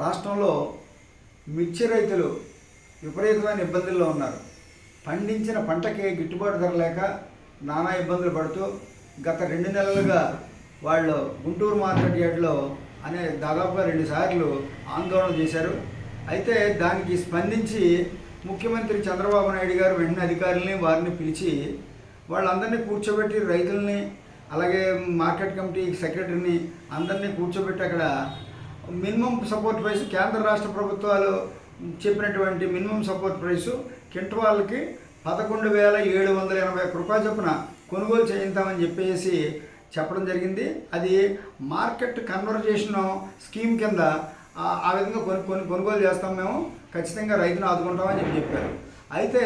రాష్ట్రంలో మిర్చి రైతులు విపరీతమైన ఇబ్బందుల్లో ఉన్నారు. పండించిన పంటకి గిట్టుబాటు ధర లేక నానా ఇబ్బందులు పడుతూ గత రెండు నెలలుగా వాళ్ళు గుంటూరు మార్కెట్ యార్డ్లో అనే దాదాపుగా రెండు సార్లు ఆందోళన చేశారు. అయితే దానికి స్పందించి ముఖ్యమంత్రి చంద్రబాబు నాయుడు గారు వెంటనే అధికారులని వారిని పిలిచి వాళ్ళందరినీ కూర్చోబెట్టి రైతుల్ని అలాగే మార్కెట్ కమిటీ సెక్రటరీని అందరినీ కూర్చోబెట్టి అక్కడ మినిమం సపోర్ట్ ప్రైస్ కేంద్ర రాష్ట్ర ప్రభుత్వాలు చెప్పినటువంటి మినిమం సపోర్ట్ ప్రైసు కింటవాళ్ళకి పదకొండు వేల ఏడు వందల ఎనభై ఒక్క రూపాయలు చొప్పున కొనుగోలు చేయిద్దామని చెప్పేసి చెప్పడం జరిగింది. అది మార్కెట్ కన్వర్జేషన్ స్కీమ్ కింద ఆ- విధంగా కొను కొను కొనుగోలు చేస్తాం మేము. ఖచ్చితంగా రైతును ఆదుకుంటామని చెప్పి చెప్పారు. అయితే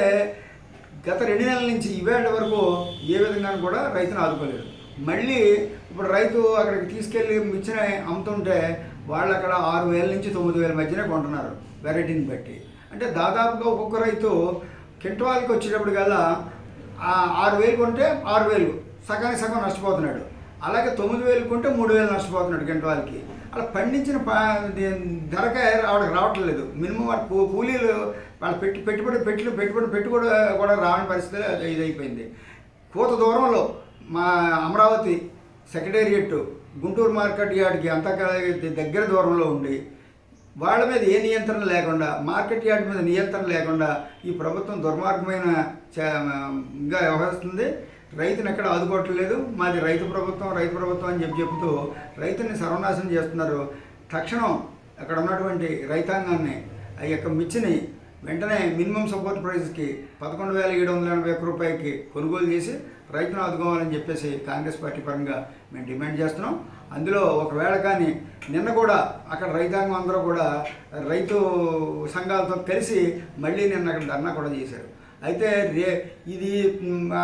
గత రెండు నెలల నుంచి ఇవేళ వరకు ఏ విధంగా కూడా రైతును ఆదుకోలేదు. మళ్ళీ ఇప్పుడు రైతు అక్కడికి తీసుకెళ్ళి మిర్చిన అమ్ముతుంటే వాళ్ళు అక్కడ ఆరు వేల నుంచి తొమ్మిది వేల మధ్యనే కొంటున్నారు వెరైటీని బట్టి. అంటే దాదాపుగా ఒక్కొక్క రైతు కింటవాల్కి వచ్చేటప్పుడు కల్లా ఆరు వేలు కొంటే ఆరు వేలు సగానికి సగం నష్టపోతున్నాడు. అలాగే తొమ్మిది వేలు కొంటే మూడు వేలు నష్టపోతున్నాడు కింటవాల్కి. అలా పండించిన ప- ధరకే రావడానికి రావట్లేదు మినిమం వాడు కూలీలు వాళ్ళు పెట్టి పెట్టుబడి పెట్టులు పెట్టుబడి పెట్టి కూడా కూడా రావని పరిస్థితి ఇదైపోయింది కోత దూరంలో మా అమరావతి సెక్రటేరియట్ గుంటూరు మార్కెట్ యార్డ్కి అంత దగ్గర దూరంలో ఉండి వాళ్ళ మీద ఏ నియంత్రణ లేకుండా మార్కెట్ యార్డ్ మీద నియంత్రణ లేకుండా ఈ ప్రభుత్వం దుర్మార్గమైన చ- వ్యవహరిస్తుంది. రైతుని ఎక్కడ ఆదుకోవట్లేదు మాది రైతు ప్రభుత్వం రైతు ప్రభుత్వం అని చెప్పి చెబుతూ రైతుని సర్వనాశనం చేస్తున్నారు. తక్షణం అక్కడ ఉన్నటువంటి రైతాంగాన్ని ఆ యొక్క మిర్చిని వెంటనే మినిమం సపోర్ట్ ప్రైస్కి పదకొండు వేల ఏడు వందల ఎనభై ఒక్క రూపాయకి కొనుగోలు చేసి రైతును ఆదుకోవాలని చెప్పేసి కాంగ్రెస్ పార్టీ పరంగా మేము డిమాండ్ చేస్తున్నాం. అందులో ఒకవేళ కానీ నిన్న కూడా అక్కడ రైతాంగం అందరూ కూడా రైతు సంఘాలతో కలిసి మళ్ళీ నిన్న అక్కడ ధర్నా కూడా చేశారు. అయితే రే ఇది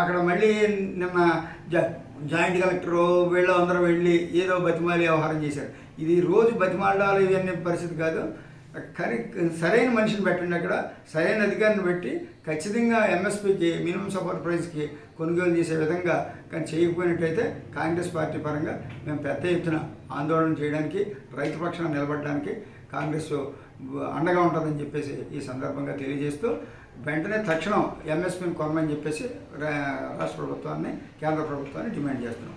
అక్కడ మళ్ళీ నిన్న జా జాయింట్ కలెక్టరు వీళ్ళు అందరూ వెళ్ళి ఏదో బతిమాలి వ్యవహారం చేశారు. ఇది రోజు బతిమాలాలు ఇవన్నీ పరిస్థితి కాదు. కానీ సరైన మనిషిని పెట్టండి అక్కడ. సరైన అధికారిని పెట్టి ఖచ్చితంగా ఎంఎస్పీకి మినిమం సపోర్ట్ ప్రైస్కి కొనుగోలు చేసే విధంగా కానీ చేయకపోయినట్టయితే కాంగ్రెస్ పార్టీ పరంగా మేము పెద్ద ఎత్తున ఆందోళన చేయడానికి రైతు పక్షాన నిలబడడానికి కాంగ్రెస్ అండగా ఉంటుందని చెప్పేసి ఈ సందర్భంగా తెలియజేస్తూ వెంటనే తక్షణం ఎంఎస్పీని కొనమని చెప్పేసి రా- రాష్ట్ర ప్రభుత్వాన్ని కేంద్ర ప్రభుత్వాన్ని డిమాండ్ చేస్తున్నాం.